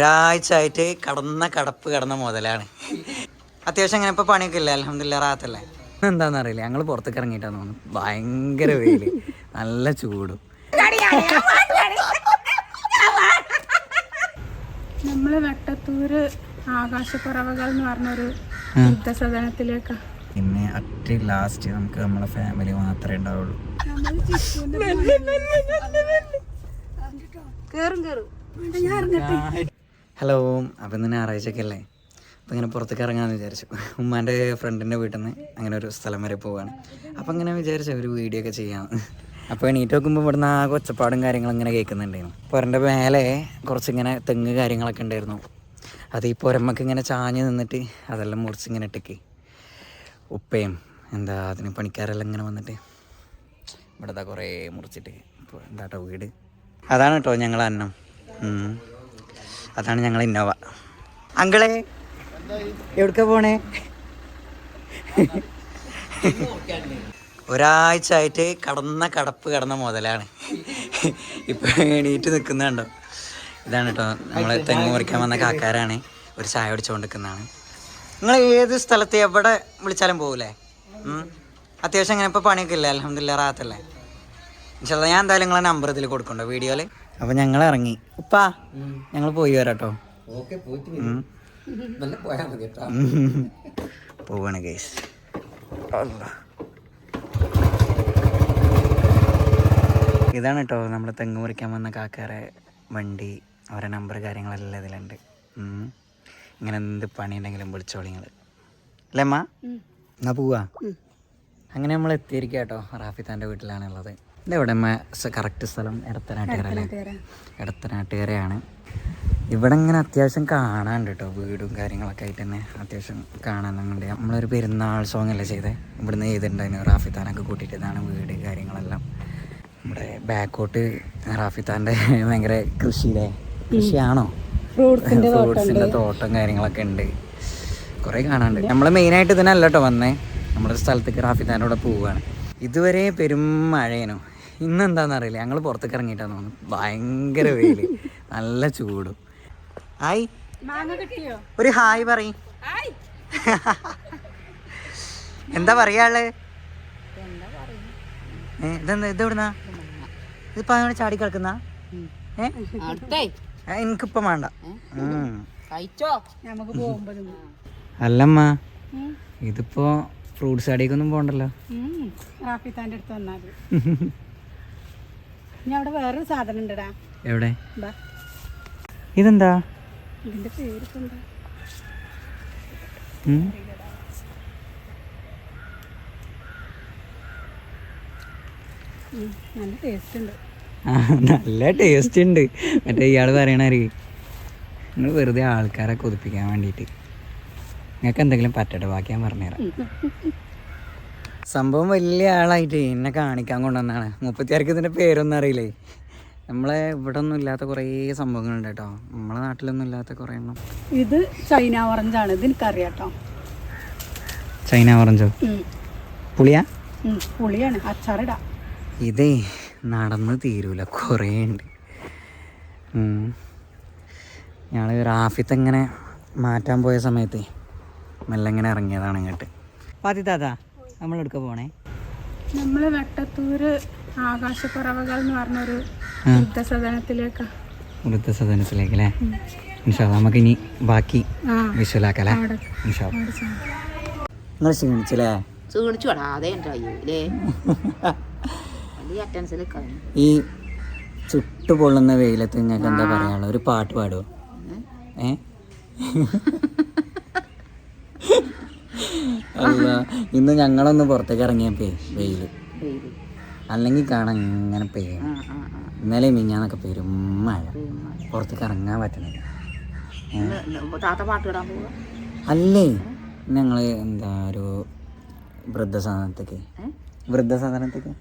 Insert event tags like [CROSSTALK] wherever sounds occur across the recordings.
ഒരാഴ്ച ആയിട്ട് കടന്ന കടപ്പ് കടന്ന മുതലാണ്. അത്യാവശ്യം അങ്ങനെ ഇപ്പൊ പണിയൊക്കെ ഇല്ല? അലഹമില്ല റാത്തല്ലേ എന്താന്ന് അറിയില്ല ഞങ്ങൾ പുറത്തേക്ക് ഇറങ്ങിയിട്ടാണ് തോന്നുന്നു. ഭയങ്കര വെയിൽ. നല്ല ചൂടും. നമ്മൾ വെട്ടത്തൂര് ആകാശപ്പുറവകൾ എന്ന് പറഞ്ഞൊരു വൃദ്ധസദനത്തിലേക്ക് പിന്നെ അറ്റ് ലാസ്റ്റ് നമുക്ക് നമ്മളെ ഫാമിലി മാത്രമേ ഉണ്ടാവുള്ളൂ. കേറും കേറും. ഹലോ അപ്പം ഇന്ന് ഞായറാഴ്ചയൊക്കെ അല്ലേ അപ്പം ഇങ്ങനെ പുറത്തേക്ക് ഇറങ്ങാമെന്ന് വിചാരിച്ചു. ഉമ്മാന്റെ ഫ്രണ്ടിന്റെ വീട്ടിൽ നിന്ന് അങ്ങനെ ഒരു സ്ഥലം വരെ പോവാണ്. അപ്പം അങ്ങനെ വിചാരിച്ചു ഒരു വീഡിയോ ഒക്കെ ചെയ്യാം. അപ്പോൾ എണീറ്റ് നോക്കുമ്പോൾ ഇവിടുന്ന് ആ ഒച്ചപ്പാടും കാര്യങ്ങളും ഇങ്ങനെ കേൾക്കുന്നുണ്ടായിരുന്നു. പുരന്റെ മേലെ കുറച്ചിങ്ങനെ തെങ്ങ് കാര്യങ്ങളൊക്കെ ഉണ്ടായിരുന്നു. അത് ഈ പുരമ്മക്ക് ഇങ്ങനെ ചാഞ്ഞ് നിന്നിട്ട് അതെല്ലാം മുറിച്ച് ഇങ്ങനെ ഇട്ടേക്ക്. ഉപ്പയും എന്താ അതിന് പണിക്കാരെല്ലാം ഇങ്ങനെ വന്നിട്ട് ഇവിടെ ദാ കുറേ മുറിച്ചിട്ട്. എന്താട്ടോ വീട്? അതാണ് കേട്ടോ ഞങ്ങൾ അന്നം. അതാണ് ഞങ്ങൾ ഇന്നോവ. അങ്കളെ എവിടക്ക പോണേ? ഒരാഴ്ച ആയിട്ട് കടന്ന കടപ്പ് കടന്ന മുതലാണ്. ഇപ്പൊ എണീറ്റ് നിൽക്കുന്നുണ്ടോ ഇതാണ് കേട്ടോ നമ്മളെ തെങ്ങ് മുറിക്കാൻ വന്ന കാക്കാരാണ്. ഒരു ചായ കുടിച്ചുകൊണ്ട് നിൽക്കുന്നതാണ് നിങ്ങൾ ഏത് സ്ഥലത്ത് എവിടെ വിളിച്ചാലും പോകൂലേ. അത്യാവശ്യം അങ്ങനെ ഇപ്പൊ പണിയൊക്കെ ഇല്ല? അലഹമില്ല റാത്തല്ലേ ഇൻഷാല്ലാ ഞാൻ എന്തായാലും നിങ്ങളെ നമ്പർ ഇതിൽ കൊടുക്കണ്ടോ? വീഡിയോയിൽ അപ്പോൾ ഞങ്ങൾ ഇറങ്ങി ഉപ്പാ ഞങ്ങൾ പോയി വരാട്ടോ. പോവാണ് ഗൈസ് ഇതാണ് കേട്ടോ നമ്മൾ തെങ്ങ് മുറിക്കാൻ വന്ന കാക്കാരെ വണ്ടി. അവരെ നമ്പർ കാര്യങ്ങളെല്ലാം ഇതിലുണ്ട്. ഇങ്ങനെ എന്ത് പണി ഉണ്ടെങ്കിലും വിളിച്ചോളി നിങ്ങൾ അല്ലേ അമ്മ? എന്നാ പോവാ. അങ്ങനെ നമ്മൾ എത്തിയിരിക്കാം കേട്ടോ റാഫി താന്റെ വീട്ടിലാണുള്ളത്. ഇതെവിടെ കറക്റ്റ് സ്ഥലം ഇടത്തനാട്ടുകരല്ലേ ഇടത്തനാട്ടുകരയാണ് എടത്തനാട്ടുകരയാണ്. ഇവിടെ ഇങ്ങനെ അത്യാവശ്യം കാണാണ്ട് കേട്ടോ വീടും കാര്യങ്ങളൊക്കെ ആയിട്ട് തന്നെ അത്യാവശ്യം കാണാനുണ്ട് നമ്മളൊരു പെരുന്നാൾ സോങ് അല്ലേ ചെയ്തേ? ഇവിടുന്ന് ചെയ്തിട്ടുണ്ടായിരുന്നു റാഫിത്താനൊക്കെ കൂട്ടിയിട്ട് ഇതാണ് വീട് കാര്യങ്ങളെല്ലാം. നമ്മുടെ ബാക്കോട്ട് റാഫിത്താന്റെ ഭയങ്കര കൃഷിയിലെ കൃഷിയാണോ? ഫ്രൂട്ട്സിന്റെ തോട്ടം കാര്യങ്ങളൊക്കെ ഉണ്ട്. കുറെ കാണാണ്ട് നമ്മൾ മെയിനായിട്ട് ഇതിനല്ല കേട്ടോ വന്നേ. നമ്മുടെ സ്ഥലത്തേക്ക് റാഫിത്താന്റെ കൂടെ പോവുകയാണ് ഇതുവരെ പെരും മഴയേനു? ഇന്ന് എന്താണെന്ന് അറിയില്ല ഞങ്ങൾ പുറത്തേക്ക് ഇറങ്ങിയിട്ടാണ് തോന്നുന്നു. ഭയങ്കര വെയിൽ. നല്ല ചൂടും. ഹായ്. മാങ്ങ കിട്ടിയോ? ഒരു ഹായ് പറയും. എന്താ പറയാൾ ഇതെന്താ ഇത് എവിടുന്നാ ഇതിപ്പോ അങ്ങനെ ചാടി കിടക്കുന്ന? എനിക്കിപ്പം വേണ്ട. അല്ലമ്മ ഇതിപ്പോ ഫ്രൂട്ട്സ് കടയിക്കൊന്നും പോണ്ടല്ലോ. അടുത്ത് വന്നാൽ [LAUGHS] ഇനി അവിടെ വേറൊരു സാധനം ഉണ്ടടാ. എവിടെ? ഇതെന്താ? ഇതിന്റെ പേര് നല്ല ടേസ്റ്റ് ഉണ്ട്. നല്ല ടേസ്റ്റ് ഉണ്ട്. മറ്റേ ഇയാൾ പറയണായിരിക്കും നിങ്ങൾ വെറുതെ ആൾക്കാരെ കൊതിപ്പിക്കാൻ വേണ്ടിയിട്ട്. നിങ്ങൾക്ക് എന്തെങ്കിലും പറ്റട്ടെ ബാക്കി ഞാൻ പറഞ്ഞുതരാം. [LAUGHS] സംഭവം വലിയ ആളായിട്ട് എന്നെ കാണിക്കാൻ കൊണ്ടുവന്നാണ്. മുപ്പത്തിയാർക്ക് ഇതിന്റെ പേരൊന്നും അറിയില്ലേ? നമ്മളെ ഇവിടെ ഒന്നും ഇല്ലാത്ത കുറേ സംഭവങ്ങളുണ്ട് കേട്ടോ. നമ്മളെ നാട്ടിലൊന്നും ഇല്ലാത്ത കുറേ എണ്ണം. ഇത് ചൈന ഓറഞ്ച് ആണ്. ഇത് എനിക്കറിയാം കേട്ടോ ചൈന ഓറഞ്ചോ പുളിയാ? പുളിയാണ്. അച്ചാറിടാ. ഇതേ നടന്ന് തീരൂല. കുറേ ഉണ്ട്. ഞങ്ങൾ റാഫിത്ത് ഇങ്ങനെ മാറ്റാൻ പോയ സമയത്ത് മെല്ലെങ്ങനെ ഇറങ്ങിയതാണ് ഇങ്ങോട്ട്. പാതി താത്താ നമ്മളെടുക്ക പോണേ? നമ്മൾ വെട്ടത്തൂര് ആകാശപ്പറവകൾ എന്ന് പറഞ്ഞൊരു. വൃദ്ധസദനത്തിലേക്ക് വൃദ്ധ സദനത്തിലേക്ക് അല്ലേ ഇൻഷാ നമുക്ക് ഇനി ബാക്കി വിശ്വലാക്കല്ലേ ഇൻഷാ. നിങ്ങൾ ക്ഷീണിച്ചില്ലേ? ക്ഷീണിച്ചു അതേ ഉണ്ടായോ അല്ലേ വലിയ അറ്റൻസിൽ ഈ ചുട്ടു പൊള്ളുന്ന വെയിലത്ത് നിങ്ങൾക്ക് എന്താ പറയാനുള്ള ഒരു പാട്ട് പാടുമോ ഏ? അല്ല ഇന്ന് ഞങ്ങളൊന്ന് പുറത്തേക്ക് ഇറങ്ങിയപ്പോ വെയിൽ. അല്ലെങ്കിൽ കാണാൻ ഇങ്ങനെ പെയ്യും ഇന്നലെ മിഞ്ഞാന്നൊക്കെ പെരും മഴ. പുറത്തേക്ക് ഇറങ്ങാൻ പറ്റണില്ല അല്ലേ? ഞങ്ങൾ എന്താ ഒരു വൃദ്ധസാധനത്തേക്ക്. വൃദ്ധസാധനത്തേക്ക്?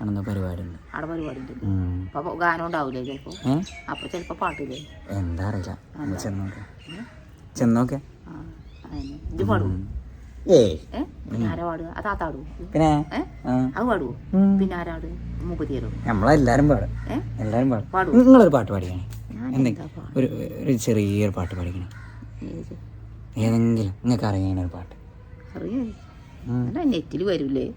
ആണെന്ന പരിപാടി ഉണ്ട് അവിടെ പരിപാടി ഉണ്ട് ഉം. അപ്പൊ ഗാനം ഉണ്ടാവില്ലേ ചിലപ്പോ? ഏ? അപ്പൊ ചിലപ്പോ പാട്ടില്ലേ? എന്താ അറിയില്ല. ചെന്നോക്കെ ചെന്നോക്കെ ഇത് പാടുവോ? പിന്നെ ആരാ പാടുക? ആ താത്ത ആടുവോ പിന്നെ? ഏ? ആ. അത് പാടുവോ? പിന്നെ ആരാട് മുപ്പത്തിയേരോ നമ്മളെല്ലാരും പാടും. ഏ? എല്ലാരും പാടും. പാടുവോ? നിങ്ങളൊരു പാട്ട് പാടിയാണ് ഞാൻ എന്തെങ്കിലും ഒരു ഒരു ചെറിയൊരു പാട്ട് പാടിക്കണേ. ഏത്? ഏതെങ്കിലും നിങ്ങൾക്ക് അറിയണ ഒരു പാട്ട്. അറിയോ. നെറ്റിൽ വരൂലേ? [LAUGHS]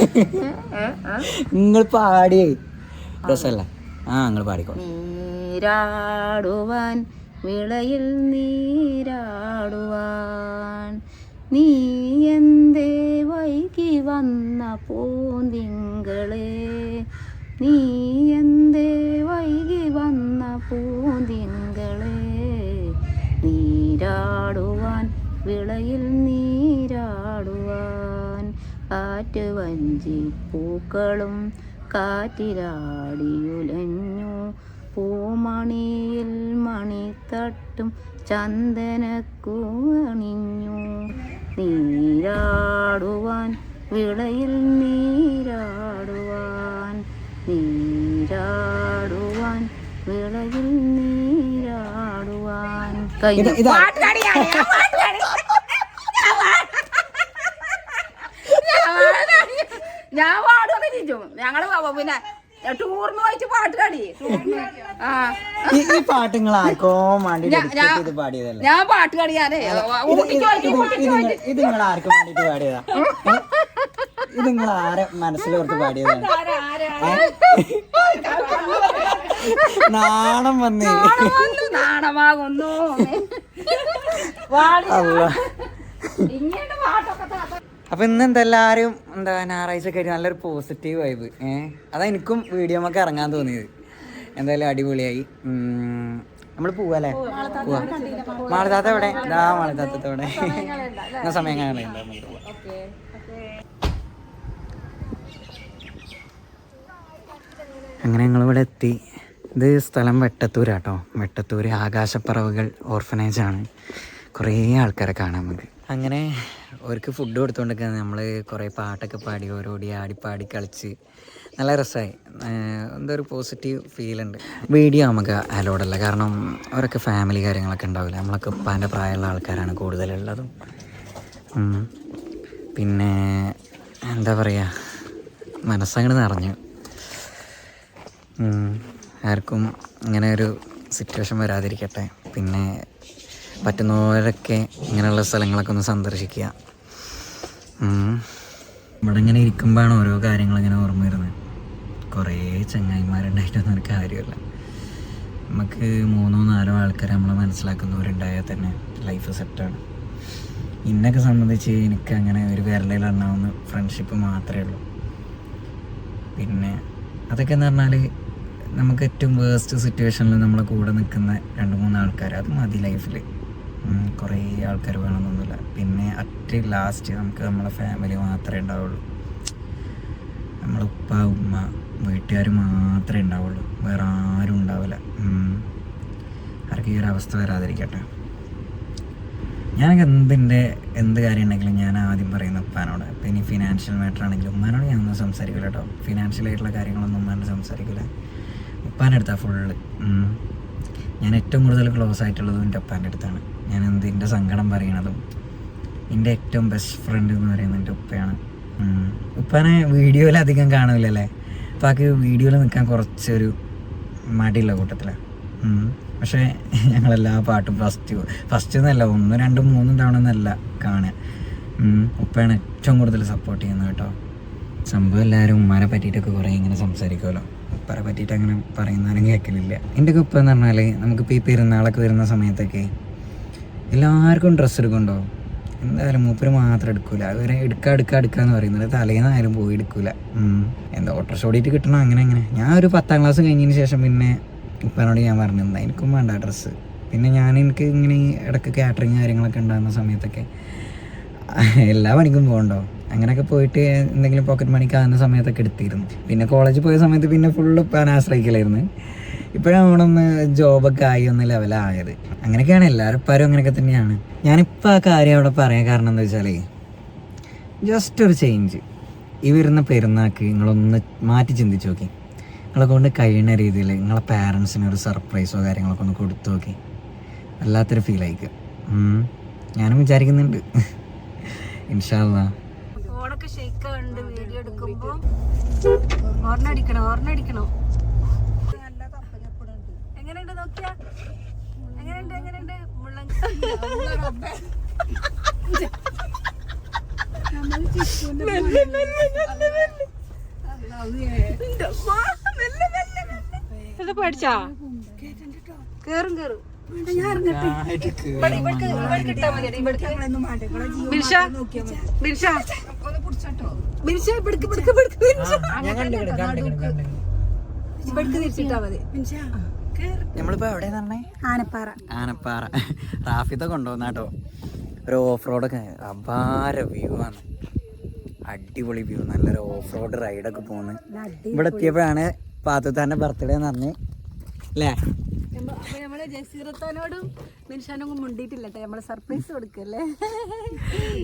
[LAUGHS] നിങ്ങൾ പാടിയേ. രസമല്ല? ആ നിങ്ങൾ പാടിക്കോളൂ. നീരാടുവാൻ വിളയിൽ നീരാടുവാൻ. നീ എന്തേ വൈകി വന്ന പൂന്തിങ്കളെ? നീ എന്തേ വൈകി വന്ന പൂന്തിങ്കളെ? നീരാടുവാൻ വിളയിൽ നീരാടുവാൻ. ആറ്റുവഞ്ചി വഞ്ചി പൂക്കളും കാറ്റിലാടിയുലഞ്ഞു. പൂമണിയിൽ മണിത്തട്ടും ചന്ദനക്കൂണിഞ്ഞു നീരാടുവാൻ വിളയിൽ നീരാടുവാൻ. നീരാടുവാൻ വിളയിൽ നീരാടുവാൻ. കഴിഞ്ഞു. ഞാൻ ചിരിച്ചു ഞങ്ങൾ പിന്നെ ടൂറിന് പോയിട്ട് പാട്ട് പാടി. ഈ പാട്ട് നിങ്ങൾ ആർക്കോ വേണ്ടി പാടിയതല്ലേ? ഞാൻ പാട്ട് പാടിയാലേ ഇത് നിങ്ങൾ- ആർക്കും വേണ്ടിട്ട് പാടിയതാ? [LAUGHS] ഏ? ഇത് നിങ്ങൾ ആരെ മനസ്സിലോർത്ത് പാടിയതാണ് നാണം വന്നേ. നാണമാകുന്നു, [LAUGHS] ഇങ്ങനെ പാട്ടൊക്കെ താത്ത അപ്പൊ ഇന്ന് എന്തെല്ലാരും എന്താ ഞായറാഴ്ച കഴിഞ്ഞ് നല്ലൊരു പോസിറ്റീവ് വൈബ് ഏഹ് അതാ എനിക്കും വീഡിയോ നമുക്ക് ഇറങ്ങാൻ തോന്നിയത്. എന്തായാലും അടിപൊളിയായി. നമ്മൾ പോവല്ലേ? പോവാ. മാളിതാത്ത എവിടെ? ഇതാ മാളിതാത്തോടെ എന്നാ സമയം കാണണ്ട നമുക്ക് പോവാം. അങ്ങനെ ഞങ്ങളിവിടെ എത്തി. ഇത് സ്ഥലം വെട്ടത്തൂരാട്ടോ. വെട്ടത്തൂർ ആകാശപ്പറവുകൾ ഓർഫനേജാണ്. കുറേ ആൾക്കാരെ കാണാൻ നമുക്ക്. അങ്ങനെ അവർക്ക് ഫുഡ് കൊടുത്തുകൊണ്ടൊക്കെ നമ്മൾ കുറേ പാട്ടൊക്കെ പാടി ഓരോടി പാടി കളിച്ച്. നല്ല രസമായി എന്തോ ഒരു പോസിറ്റീവ് ഉണ്ട്. വീഡിയോ നമുക്ക് അലോഡല്ല കാരണം അവരൊക്കെ ഫാമിലി കാര്യങ്ങളൊക്കെ ഉണ്ടാവില്ല? നമ്മളൊക്കെ ഉപ്പാന്റെ പ്രായമുള്ള ആൾക്കാരാണ് കൂടുതലുള്ളതും. പിന്നെ എന്താ പറയുക മനസ്സങ്ങനെ നിറഞ്ഞു. ആർക്കും ഇങ്ങനെ ഒരു സിറ്റുവേഷൻ വരാതിരിക്കട്ടെ. പിന്നെ പറ്റുന്നവരൊക്കെ ഇങ്ങനെയുള്ള സ്ഥലങ്ങളൊക്കെ ഒന്ന് സന്ദർശിക്കുക. ഇവിടെ ഇങ്ങനെ ഇരിക്കുമ്പോഴാണ് ഓരോ കാര്യങ്ങൾ ഇങ്ങനെ ഓർമ്മ വരുന്നത്. കുറേ ചങ്ങായിമാരുണ്ടായിട്ടൊന്നും ഒരു കാര്യമില്ല. നമുക്ക് മൂന്നോ നാലോ ആൾക്കാരെ നമ്മളെ മനസ്സിലാക്കുന്നവരുണ്ടായാൽ തന്നെ ലൈഫ് സെറ്റാണ് ഇന്നൊക്കെ സംബന്ധിച്ച് എനിക്ക് അങ്ങനെ ഒരു വിരലിലെണ്ണാവുന്ന ഫ്രണ്ട്ഷിപ്പ് മാത്രമേ ഉള്ളൂ. പിന്നെ അതൊക്കെ എന്ന് പറഞ്ഞാൽ നമുക്ക് ഏറ്റവും വേസ്റ്റ് സിറ്റുവേഷനിൽ നമ്മളെ കൂടെ നിൽക്കുന്ന രണ്ട് മൂന്ന് ആൾക്കാർ അത് മതി ലൈഫിൽ കുറേ ആൾക്കാർ വേണമെന്നൊന്നുമില്ല. പിന്നെ അറ്റ് ലാസ്റ്റ് നമുക്ക് നമ്മളെ ഫാമിലി മാത്രമേ ഉണ്ടാവുള്ളൂ. നമ്മളെ ഉപ്പ ഉമ്മ വീട്ടുകാർ മാത്രമേ ഉണ്ടാവുള്ളൂ. വേറെ ആരും ഉണ്ടാവില്ല. ആർക്കും ഈ ഒരു അവസ്ഥ വരാതിരിക്കട്ടെ. ഞാനൊക്കെ എന്തിന്റെ എന്ത് കാര്യം ഉണ്ടെങ്കിലും ഞാൻ ആദ്യം പറയുന്ന ഉപ്പാനോട്. ഇനി ഫിനാൻഷ്യൽ മാറ്റർ ആണെങ്കിലും ഉമ്മാനോട് ഞാനൊന്നും സംസാരിക്കില്ല കേട്ടോ. ഫിനാൻഷ്യൽ ആയിട്ടുള്ള കാര്യങ്ങളൊന്നും ഉമ്മാനോട് സംസാരിക്കില്ല. ഉപ്പാന്റെ അടുത്താണ് ഫുള്ള് ഞാൻ ഏറ്റവും കൂടുതൽ ക്ലോസ് ആയിട്ടുള്ളതും എന്റെ ഉപ്പാന്റെ അടുത്താണ്. ഞാൻ എന്ത് എന്റെ സങ്കടം പറയണതും എന്റെ ഏറ്റവും ബെസ്റ്റ് ഫ്രണ്ട് എന്ന് പറയുന്നത് എന്റെ ഉപ്പയാണ്. ഉപ്പാനെ വീഡിയോയിൽ അധികം കാണില്ലല്ലേ ഉപ്പാക്ക് വീഡിയോയിൽ നിൽക്കാൻ കുറച്ചൊരു മടിയുള്ള കൂട്ടത്തിലാണ് പക്ഷേ ഞങ്ങളെല്ലാ പാട്ടും ഫസ്റ്റ് ഫസ്റ്റ് എന്നല്ല ഒന്നും രണ്ടും മൂന്നും തവണ എന്നല്ല കാണുക. ഉപ്പയാണ് ഏറ്റവും കൂടുതൽ സപ്പോർട്ട് ചെയ്യുന്നത് കേട്ടോ. സംഭവം എല്ലാവരും ഉമ്മാനെ പറ്റിയിട്ടൊക്കെ കുറേ ഇങ്ങനെ സംസാരിക്കുമല്ലോ ഉപ്പാരെ പറ്റിയിട്ട് അങ്ങനെ പറയുന്നാലും കേൾക്കലില്ല എന്റെ ഉപ്പ എന്ന് പറഞ്ഞാൽ നമുക്കിപ്പോൾ ഈ പെരുന്നാളൊക്കെ വരുന്ന സമയത്തൊക്കെ എല്ലാവർക്കും ഡ്രസ്സ് എടുക്കുന്നുണ്ടോ എന്തായാലും മൂപ്പര് മാത്രം എടുക്കൂല. അവരെ എടുക്കുക എടുക്കുക എടുക്കുക എന്ന് പറയുന്നത് തലേന്നായാലും പോയി എടുക്കൂല. എന്താ ഓട്ടോറിക്ഷ ഓടിയിട്ട് കിട്ടണം? അങ്ങനെ അങ്ങനെ. ഞാൻ ഒരു പത്താം ക്ലാസ് കഴിഞ്ഞതിന് ശേഷം പിന്നെ ഇപ്പനോട് ഞാൻ പറഞ്ഞു "എന്നാ എനിക്കും വേണ്ട ഡ്രസ്സ് പിന്നെ ഞാൻ എനിക്ക് ഇങ്ങനെ ഇടയ്ക്ക് കാറ്ററിങ് കാര്യങ്ങളൊക്കെ ഉണ്ടാകുന്ന സമയത്തൊക്കെ എല്ലാ പണിക്കും പോകണ്ടോ? അങ്ങനെയൊക്കെ പോയിട്ട് എന്തെങ്കിലും പോക്കറ്റ് മണിക്ക് ആകുന്ന സമയത്തൊക്കെ എടുത്തിരുന്നു. പിന്നെ കോളേജിൽ പോയ സമയത്ത് പിന്നെ ഫുള്ള് ഇപ്പം ആശ്രയിക്കലായിരുന്നു. ഇപ്പോഴാണ് നമ്മളൊന്ന് ജോബൊക്കെ ആയി ഒന്ന് ലെവലായത് അങ്ങനെയൊക്കെയാണ് എല്ലാവരും ഉപ്പാരും അങ്ങനെയൊക്കെ തന്നെയാണ്. ഞാനിപ്പോൾ ആ കാര്യം അവിടെ പറയാൻ കാരണം എന്താ വെച്ചാൽ ജസ്റ്റ് ഒരു ചേഞ്ച് ഈ വരുന്ന പെരുന്നാക്ക് നിങ്ങളൊന്ന് മാറ്റി ചിന്തിച്ച് നോക്കി. നിങ്ങളെ കൊണ്ട് കഴിയുന്ന രീതിയിൽ നിങ്ങളെ പാരൻസിന് ഒരു സർപ്രൈസോ കാര്യങ്ങളൊക്കെ ഒന്ന് കൊടുത്തു നോക്കി. വല്ലാത്തൊരു ഫീൽ ആയിക്കും ഞാനും വിചാരിക്കുന്നുണ്ട്. ഇൻഷാല്ല ഫോണൊക്കെ ഷേക്ക് വീഡിയോ എടുക്കുമ്പോൾ ഓർണടിക്കണോ ഓർണടിക്കണോ എങ്ങനെയുണ്ട് നോക്കിയാ? എങ്ങനെയുണ്ട് എങ്ങനെയുണ്ട്? മുള്ളൻ [LAUGHS] ഇത് പഠിച്ചാ? കേറും കേറും. ഇവിടേക്ക് തിരിച്ചിട്ടാ മതി. നമ്മളിപ്പോ എവിടെയാ പറഞ്ഞേ ആനപ്പാറ. ആനപ്പാറ. കൊണ്ടുവന്ന കൊണ്ടുവന്നാട്ടോ ഒരു ഓഫ് റോഡൊക്കെ അപാര വ്യൂ ആണ്. അടിപൊളി വ്യൂ നല്ലൊരു ഓഫ് റോഡ് റൈഡൊക്കെ പോകുന്നു ഇവിടെ എത്തിയപ്പോഴാണ് പാത്തുത്താന്റെ ബർത്ത്ഡേ എന്ന് പറഞ്ഞ് അല്ലേ നമ്മൾ ജസീറത്താനോടും മിൻഷാനൊന്നും മുണ്ടിയിട്ടില്ല കേട്ടോ നമ്മൾ സർപ്രൈസ് കൊടുക്കല്ലേ?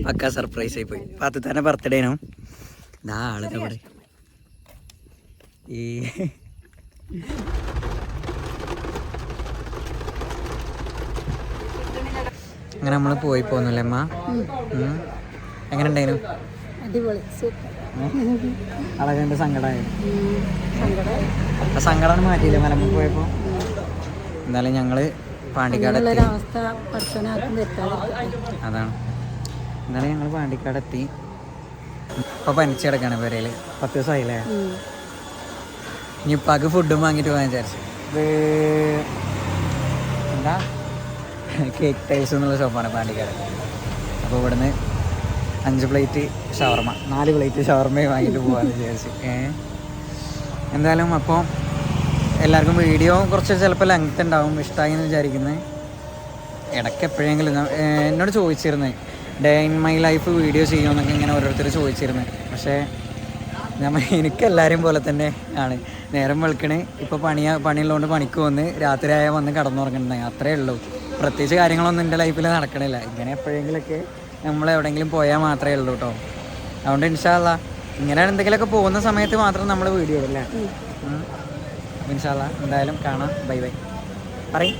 പക്ക സർപ്രൈസ് ആയി പോയി. പാത്തുത്താന്റെ ബർത്ത്ഡേനോ ഇതാ ആളൊക്കെ ഇവിടെ. ഈ അങ്ങനെ നമ്മൾ പോയി പോന്നല്ലേ അമ്മ? എങ്ങനെ ഉണ്ടായിരുന്നു അടിപൊളി സൂപ്പർ. അളകണ്ട് സങ്കടമായി ആ സങ്കടം മാറ്റിയില്ല മലമ്പ് പോയപ്പോൾ എന്നാലും ഞങ്ങൾ പാണ്ടിക്കാട് അതാണ്. എന്നാലും ഞങ്ങൾ പാണ്ടിക്കാട് എത്തി. ഇപ്പൊ പനിച്ച് കിടക്കാണ് പേരയിൽ പത്ത് ദിവസമായില്ലേ ഇനി ഇപ്പാക്ക് ഫുഡും വാങ്ങിട്ട് പോകാൻ വിചാരിച്ചു. എന്താ? കേക്ക് ടൈൽസ് എന്നുള്ള ഷോപ്പാണ് പാണ്ടിക്കാട്. അപ്പോൾ ഇവിടുന്ന് അഞ്ച് പ്ലേറ്റ് ഷവർമ നാല് പ്ലേറ്റ് ഷവർമയും വാങ്ങിയിട്ട് പോകാമെന്ന് വിചാരിച്ചു. എന്തായാലും അപ്പോൾ എല്ലാവർക്കും വീഡിയോ കുറച്ച് ചിലപ്പോൾ ലെങ്ത് ഉണ്ടാവും ഇഷ്ടമായി എന്ന് വിചാരിക്കുന്നത് ഇടയ്ക്ക് എപ്പോഴെങ്കിലും എന്നോട് ചോദിച്ചിരുന്നു day in my life video ചെയ്യുമെന്നൊക്കെ ഇങ്ങനെ ഓരോരുത്തർ ചോദിച്ചിരുന്നു. പക്ഷേ നമ്മൾ എനിക്ക് എല്ലാവരെയും പോലെ തന്നെ ആണ്. നേരം വെളുക്കണേ ഇപ്പോൾ പണിയാ പണിയുള്ളതുകൊണ്ട് പണിക്ക് വന്ന് രാത്രി ആയാൽ വന്ന് കടന്നുറങ്ങുന്നത് അത്രേ ഉള്ളൂ. പ്രത്യേകിച്ച് കാര്യങ്ങളൊന്നും എന്റെ ലൈഫിൽ നടക്കണില്ല. ഇങ്ങനെ എപ്പോഴെങ്കിലൊക്കെ നമ്മൾ എവിടെയെങ്കിലും പോയാൽ മാത്രമേ ഉള്ളൂ കേട്ടോ അതുകൊണ്ട് ഇൻഷാല്ല ഇങ്ങനെ എന്തെങ്കിലുമൊക്കെ പോകുന്ന സമയത്ത് മാത്രം നമ്മൾ വീഡിയോ ഇടല്ലേ? ഇൻഷാല്ല എന്തായാലും കാണാം. Bye bye. പറയും.